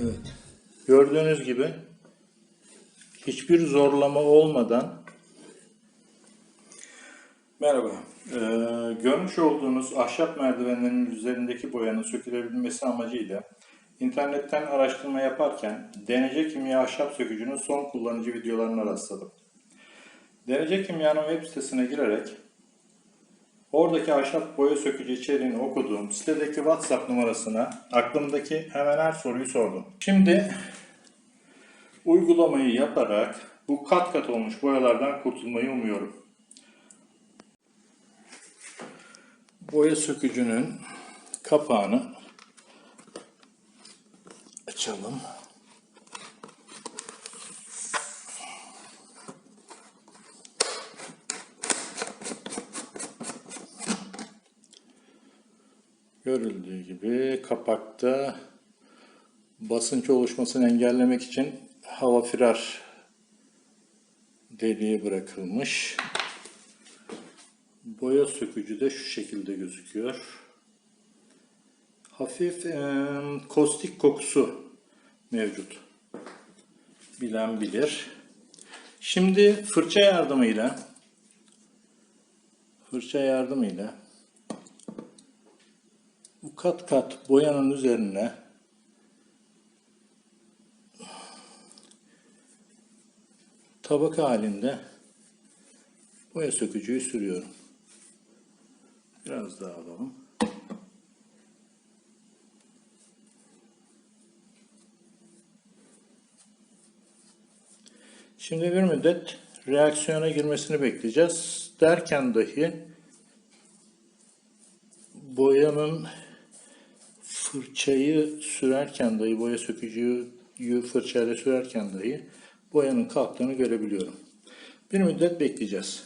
Evet. Gördüğünüz gibi hiçbir zorlama olmadan Merhaba. Ee, görmüş olduğunuz ahşap merdivenlerin üzerindeki boyanın sökülebilmesi amacıyla internetten araştırma yaparken DNC Kimya ahşap sökücünün son kullanıcı videolarına rastladım. DNC Kimya'nın web sitesine girerek oradaki ahşap boya sökücü içeriğini okuduğum sitedeki WhatsApp numarasına aklımdaki hemen her soruyu sordum. Şimdi uygulamayı yaparak bu kat kat olmuş boyalardan kurtulmayı umuyorum. boya sökücünün kapağını açalım. Görüldüğü gibi kapakta basınç oluşmasını engellemek için hava firar deliği bırakılmış. Boya sökücü de şu şekilde gözüküyor. Hafif e, kostik kokusu mevcut. Bilen bilir. Şimdi fırça yardımıyla fırça yardımıyla bu kat kat boyanın üzerine tabaka halinde boya sökücüyü sürüyorum. Biraz daha alalım. Şimdi bir müddet reaksiyona girmesini bekleyeceğiz. Derken dahi boyanın fırçayı sürerken dahi, boya sökücüyü fırçayla sürerken dahi boyanın kalktığını görebiliyorum. Bir müddet bekleyeceğiz.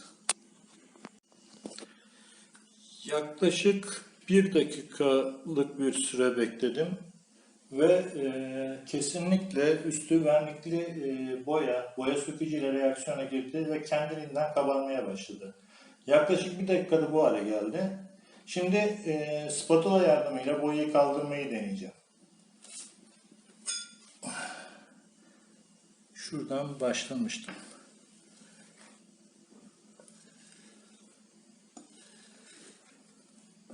Yaklaşık bir dakikalık bir süre bekledim ve e, kesinlikle üstü vernikli e, boya, boya sökücüyle reaksiyona girdi ve kendiliğinden kabarmaya başladı. Yaklaşık bir dakikada bu hale geldi. Şimdi e, spatula yardımıyla boyayı kaldırmayı deneyeceğim. Şuradan başlamıştım.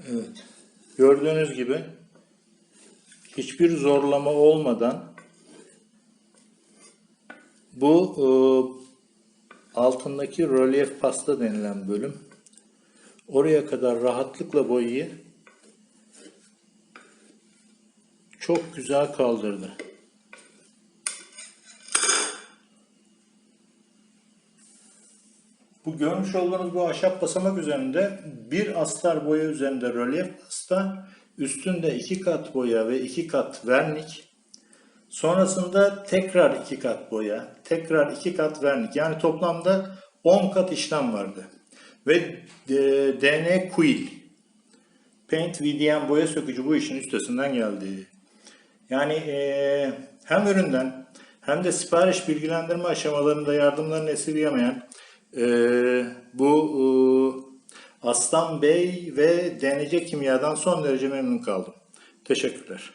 Evet. Gördüğünüz gibi hiçbir zorlama olmadan bu e, altındaki rölyef pasta denilen bölüm oraya kadar rahatlıkla boyayı çok güzel kaldırdı. Bu görmüş olduğunuz bu ahşap basamak üzerinde bir astar boya üzerinde rölyef pasta, üstünde iki kat boya ve iki kat vernik, sonrasında tekrar iki kat boya, tekrar iki kat vernik. Yani toplamda 10 kat işlem vardı. Ve e, DN Quill, Paint VDM boya sökücü bu işin üstesinden geldi. Yani e, hem üründen hem de sipariş bilgilendirme aşamalarında yardımlarını esirgemeyen ee, bu e, Aslan Bey ve DNC Kimya'dan son derece memnun kaldım. Teşekkürler.